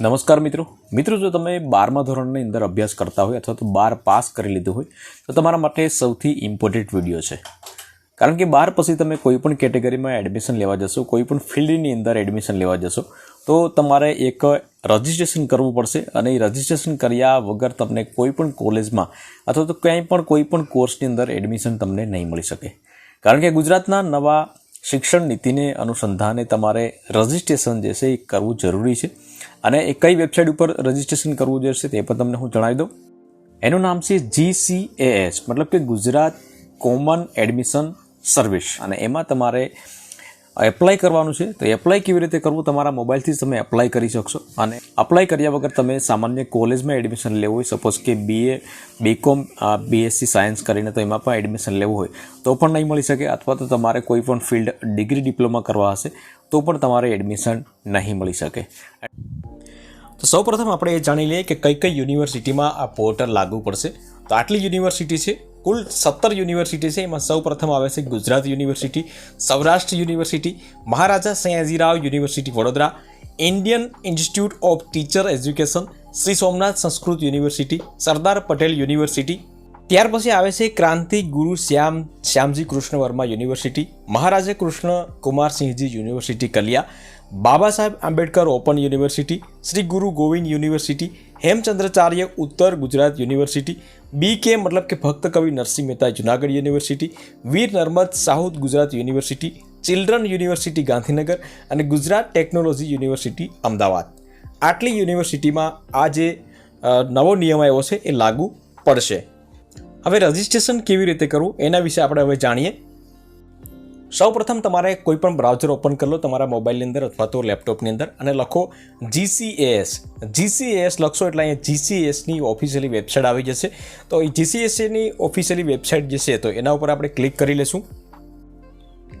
નમસ્કાર મિત્રો. મિત્રો, જો તમે બારમા ધોરણની અંદર અભ્યાસ કરતા હોય અથવા તો બાર પાસ કરી લીધું હોય, તો તમારા માટે સૌથી ઇમ્પોર્ટન્ટ વીડિયો છે. કારણ કે બાર પછી તમે કોઈ પણ કેટેગરીમાં એડમિશન લેવા જશો, કોઈ પણ ફિલ્ડની અંદર એડમિશન લેવા જશો, તો તમારે એક રજિસ્ટ્રેશન કરવું પડશે અને એ રજિસ્ટ્રેશન કર્યા વગર તમને કોઈ પણ કોલેજમાં અથવા તો ક્યાંય પણ કોઈ પણ કોર્સની અંદર એડમિશન તમને નહીં મળી શકે. કારણ કે ગુજરાતના નવા શિક્ષણ નીતિને અનુસંધાને તમારે રજિસ્ટ્રેશન જે છે એ કરવું જરૂરી છે. અને એ કઈ વેબસાઇટ ઉપર રજિસ્ટ્રેશન કરવું જશે તે પણ તમને હું જણાવી દઉં. એનું નામ છે જીસીએએસ મતલબ કે ગુજરાત કોમન એડમિશન સર્વિસ. અને એમાં તમારે એપ્લાય કરવાનું છે, તો એપ્લાય કેવી રીતે કરવું તમારા મોબાઈલથી તમે એપ્લાય કરી શકશો. અને એપ્લાય કર્યા વગર તમે સામાન્ય કોલેજમાં એડમિશન લેવું હોય સપોઝ કે બીએ બીકોમ બીએસસી સાયન્સ કરીને તો એમાં પણ એડમિશન લેવું હોય. તો પણ નહીં મળી શકે અથવા તો તમારે કોઈ પણ ફિલ્ડ ડિગ્રી ડિપ્લોમા કરવા હશે, તો પણ તમારે એડમિશન નહીં મળી શકે. તો સૌપ્રથમ આપણે એ જાણી લઈએ કે કઈ કઈ યુનિવર્સિટીમાં આ પોર્ટલ લાગુ પડશે. તો આટલી યુનિવર્સિટી છે કુલ સત્તર યુનિવર્સિટી છે. એમાં સૌ પ્રથમ આવે છે Gujarat university, Saurashtra university, Maharaja Sayajirao university Vadodara, Indian institute of teacher education, Shri Somnath Sanskrit university, Sardar Patel university. ત્યાર પછી આવે છે ક્રાંતિ ગુરુ શ્યામ, શ્યામજી કૃષ્ણ વર્મા યુનિવર્સિટી, મહારાજા કૃષ્ણ કુમારસિંહજી યુનિવર્સિટી કલિયા, Baba Saheb Ambedkar open university, Shri Guru Govind university Hemchandracharya ઉત્તર ગુજરાત યુનિવર્સિટી બી કે મતલબ કે Bhakta Kavi Narsinh Mehta Junagadh university, Veer Narmad south Gujarat university, children university Gandhinagar અને ગુજરાત ટેકનોલોજી યુનિવર્સિટી અમદાવાદ. આટલી યુનિવર્સિટીમાં આ જે નવો નિયમ આવ્યો છે એ લાગુ પડશે. હવે રજિસ્ટ્રેશન કેવી રીતે કરવું એના વિશે આપણે હવે જાણીએ. સૌપ્રથમ તમારે કોઈ પણ બ્રાઉઝર ઓપન કરી લો તમારા મોબાઈલની અંદર અથવા તો લેપટોપની અંદર અને લખો જીસીએએસ જીસીએએસ લખશો એટલે અહીંયા જીસીએસની ઓફિશિયલી વેબસાઇટ આવી જશે. તો એ જીસીએસની ઓફિશિયલી વેબસાઇટ જે છે, તો એના ઉપર આપણે ક્લિક કરી લેશું.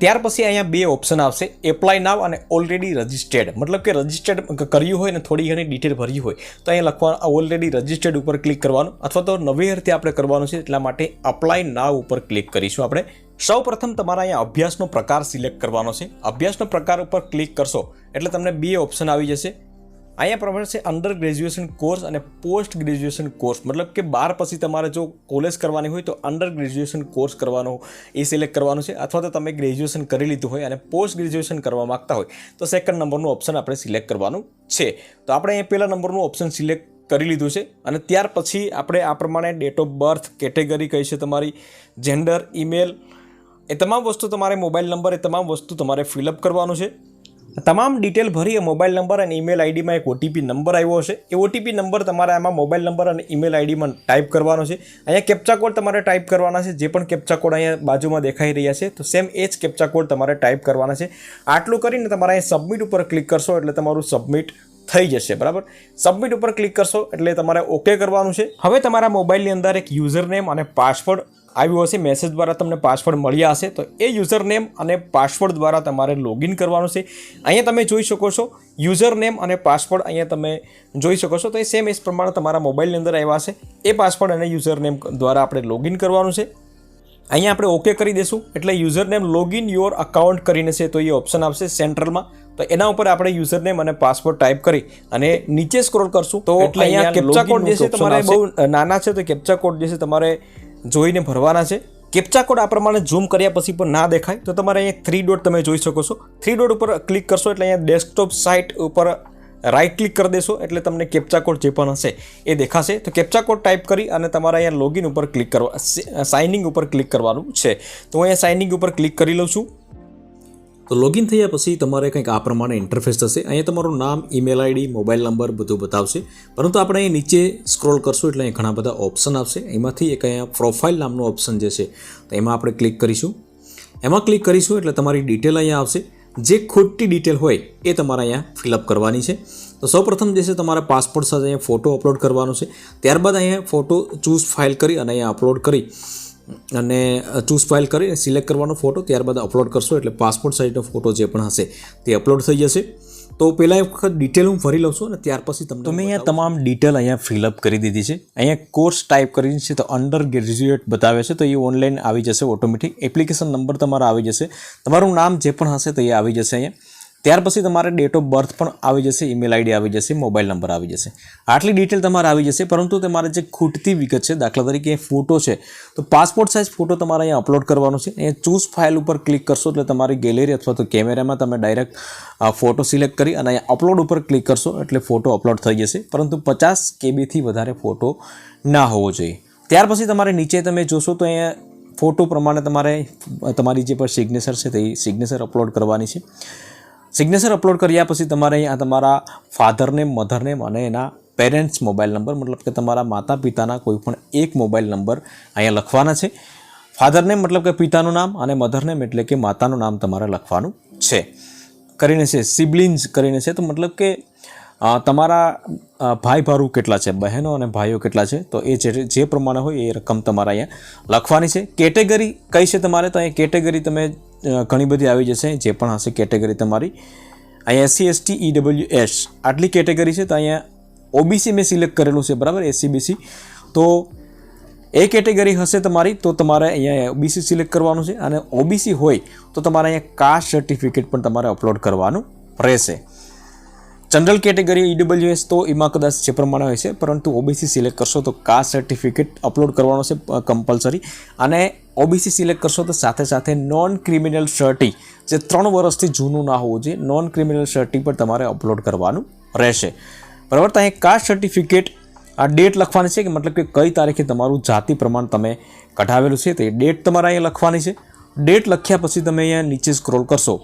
ત્યાર પછી અહીંયા બે ઓપ્શન આવશે એપ્લાય નાવ અને ઓલરેડી રજિસ્ટર્ડ મતલબ કે રજિસ્ટર્ડ કર્યું હોય ને થોડી ઘણી ડિટેલ ભરી હોય, તો અહીંયા લખવાનું ઓલરેડી રજિસ્ટર્ડ ઉપર ક્લિક કરવાનું. અથવા તો નવી હરથી આપણે કરવાનું છે એટલા માટે અપ્લાય નાવ ઉપર ક્લિક કરીશું આપણે. સૌ પ્રથમ તમારા અહીંયા અભ્યાસનો પ્રકાર સિલેક્ટ કરવાનો છે. અભ્યાસનો પ્રકાર ઉપર ક્લિક કરશો એટલે તમને બે ઓપ્શન આવી જશે. અહીંયા પ્રમાણે છે અંડર ગ્રેજ્યુએશન કોર્સ અને પોસ્ટ ગ્રેજ્યુએશન કોર્સ. મતલબ કે બાર પછી તમારે જો કોલેજ કરવાની હોય તો અંડર ગ્રેજ્યુએશન કોર્સ કરવાનો એ સિલેક્ટ કરવાનું છે. અથવા તો તમે ગ્રેજ્યુએશન કરી લીધું હોય અને પોસ્ટ ગ્રેજ્યુએશન કરવા માગતા હોય તો સેકન્ડ નંબરનું ઓપ્શન આપણે સિલેક્ટ કરવાનું છે. તો આપણે અહીંયા પહેલા નંબરનું ઓપ્શન સિલેક્ટ કરી લીધું છે અને ત્યાર પછી આપણે આ પ્રમાણે ડેટ ઓફ બર્થ, કેટેગરી કઈ છે તમારી, જેન્ડર, ઈમેલ એ તમામ વસ્તુ તમારે મોબાઈલ નંબર, એ તમામ વસ્તુ તમારે ફિલઅપ કરવાનું છે. તમામ ડિટેલ ભરી મોબાઈલ નંબર અને ઈમેલ આઈડીમાં એક ઓટીપી નંબર આવ્યો હશે. એ ઓટીપી નંબર તમારે આમાં મોબાઈલ નંબર અને ઈમેલ આઈડીમાં ટાઈપ કરવાનો છે. અહીંયા કેપ્ચા કોડ તમારે ટાઈપ કરવાના છે. જે પણ કેપ્ચા કોડ અહીંયા બાજુમાં દેખાઈ રહ્યા છે, તો સેમ એ જ કેપ્ચા કોડ તમારે ટાઈપ કરવાના છે. આટલું કરીને તમારે અહીં સબમિટ ઉપર ક્લિક કરશો એટલે તમારું સબમિટ થઈ જશે, બરાબર? સબમિટ ઉપર ક્લિક કરશો એટલે તમારે ઓકે કરવાનું છે. હવે તમારા મોબાઈલની અંદર એક યુઝર નેમ અને પાસવર્ડ આવ્યું હશે મેસેજ દ્વારા તમને પાસવર્ડ મળ્યા હશે તો એ યુઝર નેમ અને પાસવર્ડ દ્વારા તમારે લોગિન કરવાનું છે. અહીંયા તમે જોઈ શકો છો યુઝર નેમ અને પાસવર્ડ અહીંયા તમે જોઈ શકો છો તો એ સેમ એ પ્રમાણે તમારા મોબાઈલની અંદર આવ્યા હશે. એ પાસવર્ડ અને યુઝર નેમ દ્વારા આપણે લોગિન કરવાનું છે. અહીંયા આપણે ઓકે કરી દઈશું એટલે user name login your account કરીને છે તો એ ઓપ્શન આવશે સેન્ટ્રલમાં તો એના ઉપર આપણે યુઝર નેમ અને પાસવર્ડ ટાઈપ કરી અને નીચે સ્ક્રોલ કરશું. તો એટલે અહીંયા અહીંયા કેપ્ચા કોડ જે છે તમારે બહુ નાના છે તો કેપ્ચા કોડ જે છે તમારે જોઈને ભરવાના છે. કેપ્ચા કોડ આ પ્રમાણે ઝૂમ કર્યા પછી પણ ના દેખાય. તો તમારે અહીંયા થ્રી ડોટ તમે જોઈ શકો છો. થ્રી ડોટ ઉપર ક્લિક કરશો એટલે અહીંયા ડેસ્કટોપ સાઇટ ઉપર રાઇટ ક્લિક કરી દેશો એટલે તમને કેપ્ચા કોડ જે પણ હશે એ દેખાશે. તો કેપ્ચા કોડ ટાઈપ કરી અને તમારે અહીંયા લોગિન ઉપર ક્લિક કરવા સાઇનિંગ ઉપર ક્લિક કરવાનું છે. તો હું અહીંયા સાઇનિંગ ઉપર ક્લિક કરી લઉં છું. તો લોગિન થયા પછી તમારે કંઈક આ પ્રમાણે ઇન્ટરફેસ થશે. અહીંયા તમારું નામ ઈમેલ આઈડી મોબાઈલ નંબર બધું બતાવશે. પરંતુ આપણે અહીં નીચે સ્ક્રોલ કરશું એટલે અહીં ઘણા બધા ઓપ્શન આવશે. એમાંથી એક અહીંયા પ્રોફાઇલ નામનું ઓપ્શન જે છે, તો એમાં આપણે ક્લિક કરીશું. એમાં ક્લિક કરીશું એટલે તમારી ડિટેલ અહીંયા આવશે. જે ખોટી ડિટેલ હોય એ તમારે અહીંયા ફિલઅપ કરવાની છે. તો સૌપ્રથમ જે છે, તમારે પાસપોર્ટ સાથે અહીંયા ફોટો અપલોડ કરવાનો છે. ત્યારબાદ અહીંયા ફોટો ચૂઝ ફાઇલ કરી અને અહીંયા અપલોડ કરી. અને ચૂઝ ફાઇલ કરીને સિલેક્ટ કરવાનો ફોટો ત્યારબાદ અપલોડ કરશો એટલે પાસપોર્ટ સાઇઝનો ફોટો જે પણ હશે તે અપલોડ થઈ જશે. તો પહેલાં એક વખત ડિટેલ હું ભરી લઉં છું અને ત્યાર પછી તમને તમે અહીંયા તમામ ડિટેલ અહીંયા ફિલઅપ કરી દીધી છે. અહીંયા કોર્સ ટાઈપ કરી છે તો અંડર ગ્રેજ્યુએટ બતાવે છે તો એ ઓનલાઈન આવી જશે ઓટોમેટિક એપ્લિકેશન નંબર તમારો આવી જશે. તમારું નામ જે પણ હશે તો એ આવી જશે અહીંયા. ત્યાર પછી તમારે ડેટ ઓફ બર્થ પણ આવી જશે ઈમેલ આઈડી આવી જશે મોબાઈલ નંબર આવી જશે. આટલી ડિટેલ તમારે આવી જશે, પરંતુ તમારે જે ખૂટતી વિગત છે, દાખલા તરીકે ફોટો છે, તો પાસપોર્ટ સાઇઝ ફોટો તમારે અહીંયા અપલોડ કરવાનો છે. અહીંયા ચૂઝ ફાઇલ ઉપર ક્લિક કરશો એટલે તમારી ગેલેરી અથવા તો કેમેરામાં તમે ડાયરેક્ટ ફોટો સિલેક્ટ કરી અને અહીંયા અપલોડ ઉપર ક્લિક કરશો એટલે ફોટો અપલોડ થઈ જશે. પરંતુ પચાસ કેબીથી વધારે ફોટો ના હોવો જોઈએ. ત્યાર પછી તમારે નીચે તમે જોશો તો અહીંયા ફોટો પ્રમાણે તમારે, તમારી જે પણ સિગ્નેચર છે તે સિગ્નેચર અપલોડ કરવાની છે. સિગ્નેચર અપલોડ કર્યા પછી તમારે અહીંયા તમારા ફાધર નેમ અને એના પેરેન્ટ્સ મોબાઈલ નંબર મતલબ કે તમારા માતા પિતાના કોઈ પણ એક મોબાઈલ નંબર અહીંયા લખવાના છે. ફાધર નેમ મતલબ કે પિતાનું નામ અને મધર નેમ એટલે કે માતાનું નામ તમારે લખવાનું છે. કરીને છે સિબલિન્સ કરીને છે, તો મતલબ કે તમારા ભાઈ ભારું કેટલા છે, બહેનો અને ભાઈઓ કેટલા છે, તો એ જે જે પ્રમાણે હોય એ રકમ તમારે અહીંયા લખવાની છે. કેટેગરી કઈ છે તમારે? તો અહીંયા કેટેગરી તમે ઘણી બધી આવી જશે, જે પણ હશે કેટેગરી તમારી. અહીંયા SC ST E W S આટલી કેટેગરી છે, તો અહીંયા ઓબીસી મેં સિલેક્ટ કરેલું છે, બરાબર? એસસીબીસી તો એ કેટેગરી હશે તમારી, તો તમારે અહીંયા ઓબીસી સિલેક્ટ કરવાનું છે, અને ઓબીસી હોય, તો તમારે અહીંયા કાસ્ટ સર્ટિફિકેટ પણ તમારે અપલોડ કરવાનું રહેશે. જનરલ કેટેગરી ઈડબ્લ્યુએસ તો એમાં કદાચ જે પ્રમાણે હોય છે, પરંતુ ઓબીસી સિલેક્ટ કરશો તો કાસ્ટ સર્ટિફિકેટ અપલોડ કરવાનો છે કમ્પલસરી અને ઓબીસી સિલેક્ટ કરશો તો સાથે સાથે નોન ક્રિમિનલ સર્ટી જે ત્રણ વર્ષથી જૂનું ના હોવું જોઈએ નોન ક્રિમિનલ સર્ટી પર તમારે અપલોડ કરવાનું રહેશે. બરાબર? તો કાસ્ટ સર્ટિફિકેટ આ ડેટ લખવાની છે, કે મતલબ કે કઈ તારીખે તમારું જાતિ પ્રમાણ તમે કઢાવેલું છે, તે ડેટ તમારે અહીંયા લખવાની છે. ડેટ લખ્યા પછી તમે અહીંયા નીચે સ્ક્રોલ કરશો.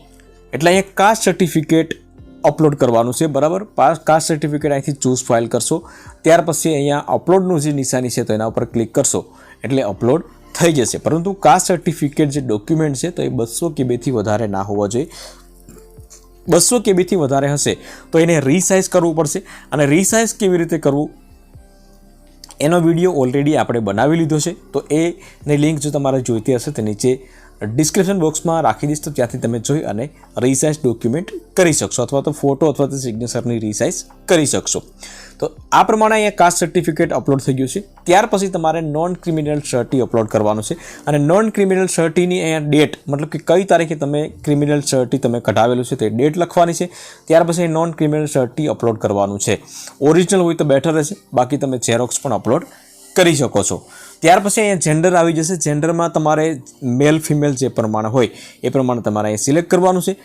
એટલે અહીંયા કાસ્ટ સર્ટિફિકેટ અપલોડ કરવાનું છે, બરાબર? કાસ્ટ સર્ટિફિકેટ અહીંથી ચૂઝ ફાઇલ કરશો. ત્યાર પછી અહીંયા અપલોડનું જે નિશાની છે, તો એના ઉપર ક્લિક કરશો. એટલે અપલોડ થઈ જશે. પરંતુ કાસ્ટ સર્ટિફિકેટ જે ડોક્યુમેન્ટ છે, તો એ બસો કેબીથી વધારે ના હોવા જોઈએ. બસો કેબીથી વધારે હશે, તો એને રીસાઇઝ કરવું પડશે. અને રીસાઇઝ કેવી રીતે કરવું? એનો વીડિયો ઓલરેડી આપણે બનાવી લીધો છે. તો એની લિંક જો તમારે જોઈતી હશે, તો નીચે ડિસ્ક્રિપ્શન બોક્સમાં રાખી દઈશ, તો ત્યાંથી તમે જોઈ અને રિસાઇઝ ડોક્યુમેન્ટ કરી શકશો, અથવા તો ફોટો અથવા તો સિગ્નેચરની રિસાઇઝ કરી શકશો. તો આ પ્રમાણે અહીંયા કાસ્ટ સર્ટિફિકેટ અપલોડ થઈ ગયું છે. ત્યાર પછી તમારે નોન ક્રિમિનલ સર્ટી અપલોડ કરવાનું છે. અને નોન ક્રિમિનલ સર્ટીની અહીંયા ડેટ મતલબ કે કઈ તારીખે તમે ક્રિમિનલ સર્ટી તમે કઢાવેલું છે તે ડેટ લખવાની છે. ત્યાર પછી નોન ક્રિમિનલ સર્ટી અપલોડ કરવાનું છે. ઓરિજિનલ હોય તો બેટર રહેશે, બાકી તમે ઝેરોક્સ પણ અપલોડ કરી શકો છો. ત્યાર પછી અહીંયા જેન્ડર આવી જશે. જેન્ડરમાં તમારે મેલ ફિમેલ જે પ્રમાણે હોય, એ પ્રમાણે તમારે અહીંયા સિલેક્ટ કરવાનું છે.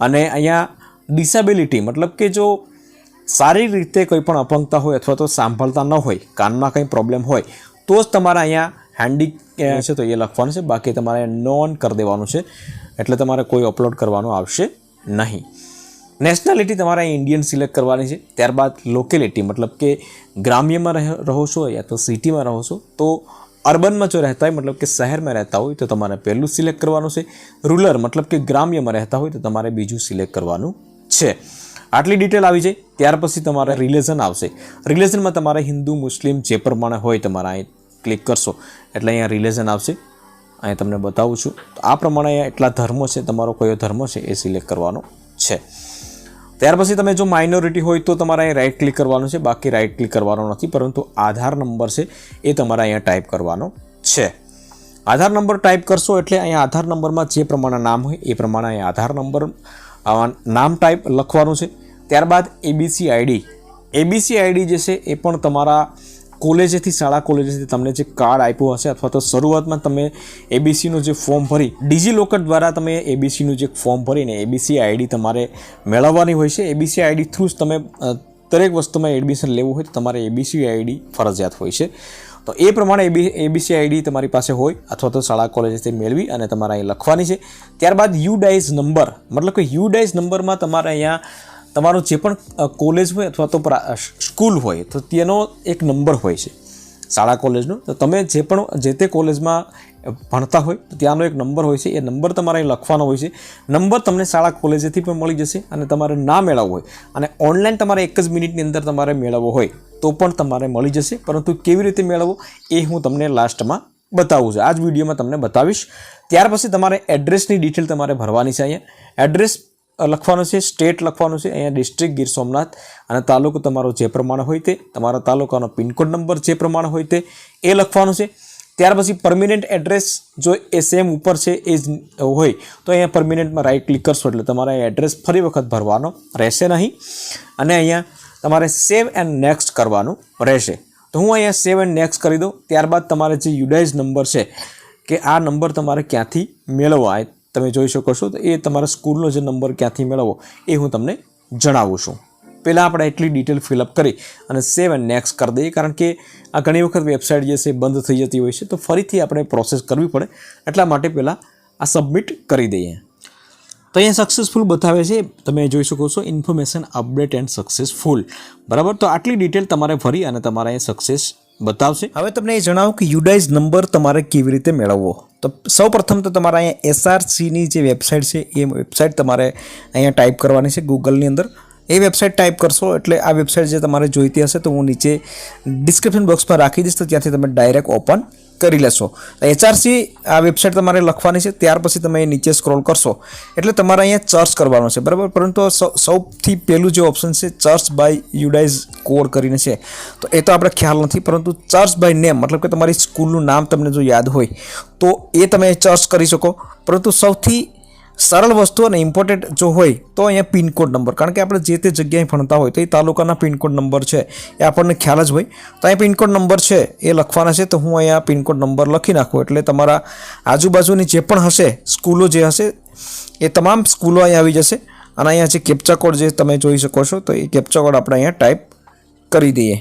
અને અહીંયા ડિસેબિલિટી મતલબ કે જો સારી રીતે કોઈ પણ અપંગતા હોય અથવા તો સાંભળતા ન હોય, કાનમાં કંઈ પ્રોબ્લેમ હોય, તો જ તમારે અહીંયા હેન્ડી છે તો એ લખવાનું છે. બાકી તમારે નોન કરી દેવાનું છે. એટલે તમારે કોઈ અપલોડ કરવાનું આવશે નહીં. નેશનાલિટી તમારે અહીં ઇન્ડિયન સિલેક્ટ કરવાની છે. ત્યારબાદ લોકેલિટી મતલબ કે ગ્રામ્યમાં રહે- છો, યા તો સિટીમાં રહો છો, તો અર્બનમાં જો રહેતા હોય, મતલબ કે શહેરમાં રહેતા હોય, તો તમારે પહેલું સિલેક્ટ કરવાનું છે. રૂરલ, મતલબ કે ગ્રામ્યમાં રહેતા હોય, તો તમારે બીજું સિલેક્ટ કરવાનું છે. આટલી ડિટેલ આવી જાય, ત્યાર પછી તમારે રિલેશન આવશે. રિલેશનમાં તમારે હિન્દુ, મુસ્લિમ જે પ્રમાણે હોય, તમારે અહીં ક્લિક કરશો. એટલે અહીંયા રિલેશન આવશે. અહીં તમને બતાવું છું. આ પ્રમાણે અહીંયા એટલા ધર્મો છે, તમારો કયો ધર્મ છે, એ સિલેક્ટ કરવાનો છે. ત્યાર પછી તમે જો માઇનોરિટી હોય તો તમારે અહીં રાઇટ ક્લિક કરવાનું છે. બાકી રાઇટ ક્લિક કરવાનો નથી, પરંતુ આધાર નંબર છે એ તમારે અહીંયા ટાઈપ કરવાનો છે. આધાર નંબર ટાઈપ કરશો એટલે અહીંયા આધાર નંબરમાં જે પ્રમાણે નામ હોય એ પ્રમાણે અહીંયા આધાર નંબર નામ ટાઈપ લખવાનું છે. ત્યારબાદ એબીસી આઈડી એબીસી આઈડી જે છે એ પણ તમારા કોલેજેથી, શાળા કોલેજેથી તમને જે કાર્ડ આપ્યું હશે અથવા તો શરૂઆતમાં તમે એબીસીનું જે ફોર્મ ભરી, ડિજીલોકર દ્વારા તમે એબીસીનું જે ફોર્મ ભરીને એબીસી આઈડી તમારે મેળવવાની હોય છે. એબીસી આઈડી થ્રુ જ તમે દરેક વસ્તુમાં એડમિશન લેવું હોય તો તમારે એબીસી આઈડી ફરજિયાત હોય છે. તો એ પ્રમાણે એબી, એબીસી આઈડી તમારી પાસે હોય અથવા તો શાળા કોલેજથી મેળવી અને તમારે અહીં લખવાની છે. ત્યારબાદ યુ ડાઇઝ નંબર, મતલબ કે યુ ડાઇઝ નંબરમાં તમારે અહીંયા તમારો જે પણ કોલેજ હોય અથવા તો સ્કૂલ હોય, તો તેનો એક નંબર હોય છે. શાળા કોલેજનો તો તમે જે પણ, જે તે કોલેજમાં ભણતા હોય, તો ત્યાંનો એક નંબર હોય છે. એ નંબર તમારે લખવાનો હોય છે. નંબર તમને શાળા કોલેજેથી પણ મળી જશે અને તમારે ના મેળવવો હોય. અને ઓનલાઈન તમારે એક જ મિનિટની અંદર તમારે મેળવવો હોય, તો પણ તમારે મળી જશે. પરંતુ કેવી રીતે મેળવવો, એ હું તમને લાસ્ટમાં બતાવું છું. આ જ વિડીયોમાં તમને બતાવીશ. ત્યાર પછી તમારે એડ્રેસની ડિટેલ તમારે ભરવાની છે અહીંયા. એડ્રેસ લખવાનું છે, સ્ટેટ લખવાનું છે, અહીંયા ડિસ્ટ્રિક્ટ ગીર સોમનાથ અને તાલુકો તમારો જે પ્રમાણે હોય તે, તમારા તાલુકાનો પિનકોડ નંબર જે પ્રમાણે હોય તે, એ લખવાનું છે. ત્યાર પછી પરમિનન્ટ એડ્રેસ જો એ સેમ ઉપર છે, એ જ હોય, તો અહીંયા પરમિનન્ટમાં રાઈટ ક્લિક કરશો એટલે તમારે એડ્રેસ ફરી વખત ભરવાનો રહેશે નહીં. અને અહીંયા તમારે સેવ એન્ડ નેક્સ્ટ કરવાનું રહેશે. તો હું અહીંયા સેવ એન્ડ નેક્સ્ટ કરી દઉં. ત્યારબાદ તમારે જે યુડાઇઝ નંબર છે, કે આ નંબર તમારે ક્યાંથી મેળવવા? તમે જોઈ શકો છો, તો એ તમારા સ્કૂલનો જે નંબર ક્યાંથી મેળવવો એ હું તમને જણાવું છું. પહેલાં આપણે એટલી ડિટેલ ફિલઅપ કરી અને સેવ એન્ડ નેક્સ્ટ કરી દઈએ, કારણ કે આ ઘણી વખત વેબસાઇટ જે છે બંધ થઈ જતી હોય છે, તો ફરીથી આપણે પ્રોસેસ કરવી પડે. એટલા માટે પહેલાં આ સબમિટ કરી દઈએ. તો અહીંયા સક્સેસફુલ બતાવે છે, તમે જોઈ શકો છો ઇન્ફોર્મેશન અપડેટ એન્ડ સક્સેસફુલ બરાબર? તો આટલી ડિટેલ તમારે ફરી અને તમારે અહીંયા સક્સેસ બતાવશે. હવે તમને એ જણાવું કે યુડાઇઝ નંબર તમારે કેવી રીતે મેળવવો. તો સૌ પ્રથમ તો તમારે અહીંયા એસઆરસીની જે વેબસાઇટ છે, એ વેબસાઇટ તમારે અહીંયા ટાઈપ કરવાની છે ગૂગલની અંદર. એ વેબસાઇટ ટાઈપ કરશો એટલે આ વેબસાઇટ જે તમારે જોઈતી હશે તો હું નીચે ડિસ્ક્રિપ્શન બોક્સમાં રાખી દઈશ, તો ત્યાંથી તમે ડાયરેક્ટ ઓપન કરી લેશો. એચઆરસી આ વેબસાઇટ તમારે લખવાની છે, ત્યાર પછી તમે નીચે સ્ક્રોલ કરશો. એટલે તમારે અહીંયા ચર્ચ કરવાનો છે, બરાબર? પરંતુ સૌથી પહેલું જે ઓપ્શન છે ચર્ચ બાય યુડાઇઝ કોડ કરીને છે. તો એ તો આપણે ખ્યાલ નથી, પરંતુ ચર્ચ બાય નેમ મતલબ કે તમારી સ્કૂલનું નામ તમને જો યાદ હોય, તો એ તમે ચર્ચ કરી શકો. પરંતુ સૌથી સરળ વસ્તુ અને ઇમ્પોર્ટન્ટ જો હોય તો અહીંયા પિનકોડ નંબર. કારણ કે આપણે જે તે જગ્યાએ ભણતા હોય તો એ તાલુકાના પિનકોડ નંબર છે. એ આપણને ખ્યાલ જ હોય. તો અહીંયા પિનકોડ નંબર છે, એ લખવાના છે. તો હું અહીંયા પિનકોડ નંબર લખી નાખું. એટલે તમારા આજુબાજુની જે પણ હશે, સ્કૂલો જે હશે, એ તમામ સ્કૂલો અહીંયા આવી જશે. અને અહીંયા જે કેપ્ચા કોડ જે તમે જોઈ શકો છો, તો એ કેપ્ચા કોડ આપણે અહીંયા ટાઈપ કરી દઈએ.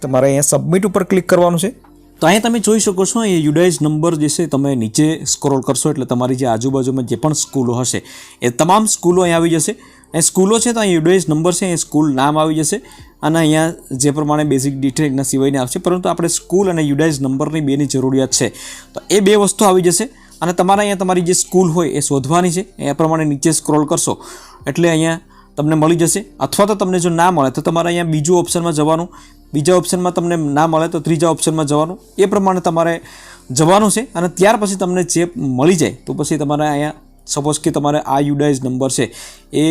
તમારે અહીંયા સબમિટ ઉપર ક્લિક કરવાનું છે. તો અહીંયા તમે જોઈ શકો છો એ યુડાઇઝ નંબર જે છે, તમે નીચે સ્ક્રોલ કરશો એટલે તમારી જે આજુબાજુમાં જે પણ સ્કૂલો હશે, એ તમામ સ્કૂલો અહીંયા આવી જશે. એ સ્કૂલો છે તો અહીં યુડાઇઝ નંબર છે એ સ્કૂલ નામ આવી જશે અને અહીંયા જે પ્રમાણે બેઝિક ડિટેલ સિવાયને આવશે, પરંતુ આપણે સ્કૂલ અને યુડાઇઝ નંબરની બેની જરૂરિયાત છે. તો એ બે વસ્તુ આવી જશે અને તમારે અહીંયા તમારી જે સ્કૂલ હોય એ શોધવાની છે, એ પ્રમાણે નીચે સ્ક્રોલ કરશો. એટલે અહીંયા તમને મળી જશે, અથવા તો તમને જો ના મળે તો તમારે અહીંયા બીજું ઓપ્શનમાં જવાનું બીજા ઓપ્શનમાં તમને ના મળે તો ત્રીજા ઓપ્શનમાં જવાનું. એ પ્રમાણે તમારે જવાનું છે અને ત્યાર પછી તમને જે મળી જાય તો પછી તમારે અહીંયા સપોઝ કે તમારે આ યુડાઇઝ નંબર છે એ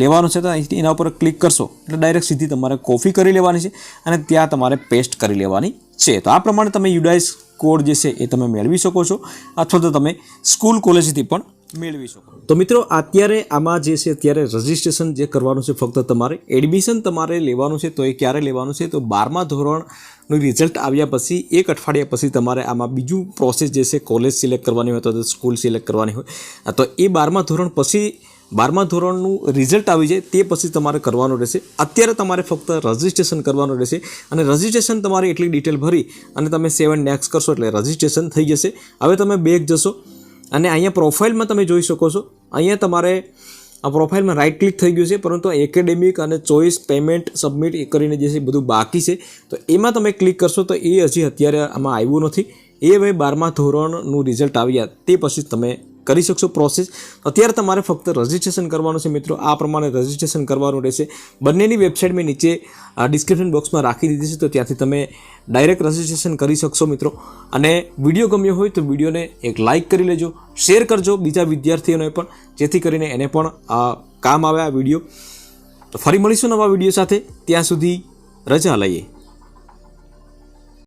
લેવાનો છે તો અહીંથી એના ઉપર ક્લિક કરશો. એટલે ડાયરેક્ટ સીધી તમારે કોફી કરી લેવાની છે અને ત્યાં તમારે પેસ્ટ કરી લેવાની છે. તો આ પ્રમાણે તમે યુડાઇઝ કોડ જે છે એ તમે મેળવી શકો છો. અથવા તો તમે સ્કૂલ કોલેજથી પણ મેળવી શકો. તો મિત્રો, અત્યારે આમાં જે છે, અત્યારે રજિસ્ટ્રેશન જે કરવાનું છે, ફક્ત તમારે એડમિશન તમારે લેવાનું છે, તો એ ક્યારે લેવાનું છે, તો બારમા ધોરણનું રિઝલ્ટ આવ્યા પછી, એક અઠવાડિયા પછી તમારે આમાં બીજું પ્રોસેસ જે છે કોલેજ સિલેક્ટ કરવાની હોય, તો સ્કૂલ સિલેક્ટ કરવાની હોય. તો એ બારમા ધોરણ પછી, બારમા ધોરણનું રિઝલ્ટ આવી જાય, તે પછી તમારે કરવાનું રહેશે. અત્યારે તમારે ફક્ત રજિસ્ટ્રેશન કરવાનું રહેશે અને રજિસ્ટ્રેશન તમારે એટલી ડિટેલ ભરી અને તમે સેવન નેક્સ્ટ કરશો એટલે રજિસ્ટ્રેશન થઈ જશે. હવે તમે બેગ જશો અને અહીંયા પ્રોફાઇલમાં તમે જોઈ શકો છો. અહીંયા તમારે આ પ્રોફાઇલમાં રાઇટ ક્લિક થઈ ગયું છે, પરંતુ એકેડેમિક અને ચોઇસ પેમેન્ટ સબમિટ કરીને જે છે બધું બાકી છે. તો એમાં તમે ક્લિક કરશો તો એ હજી અત્યારે આમાં આવ્યું નથી. એ હવે બારમા ધોરણનું રિઝલ્ટ આવ્યા, તે પછી તમે કરી શકશો પ્રોસેસ અત્યારે તમારે ફક્ત રજિસ્ટ્રેશન કરવાનું છે મિત્રો. આ પ્રમાણે રજિસ્ટ્રેશન કરવાનું રહેશે. બંનેની વેબસાઇટ મેં નીચે ડિસ્ક્રિપ્શન બોક્સમાં રાખી દીધી છે. તો ત્યાંથી તમે ડાયરેક્ટ રજિસ્ટ્રેશન કરી શકશો મિત્રો. અને વીડિયો ગમ્યો હોય તો વિડીયોને એક લાઇક કરી લેજો. શેર કરજો બીજા વિદ્યાર્થીઓને પણ. જેથી કરીને એને પણ કામ આવે આ વીડિયો તો ફરી મળીશું નવા વીડિયો સાથે. ત્યાં સુધી રજા લઈએ.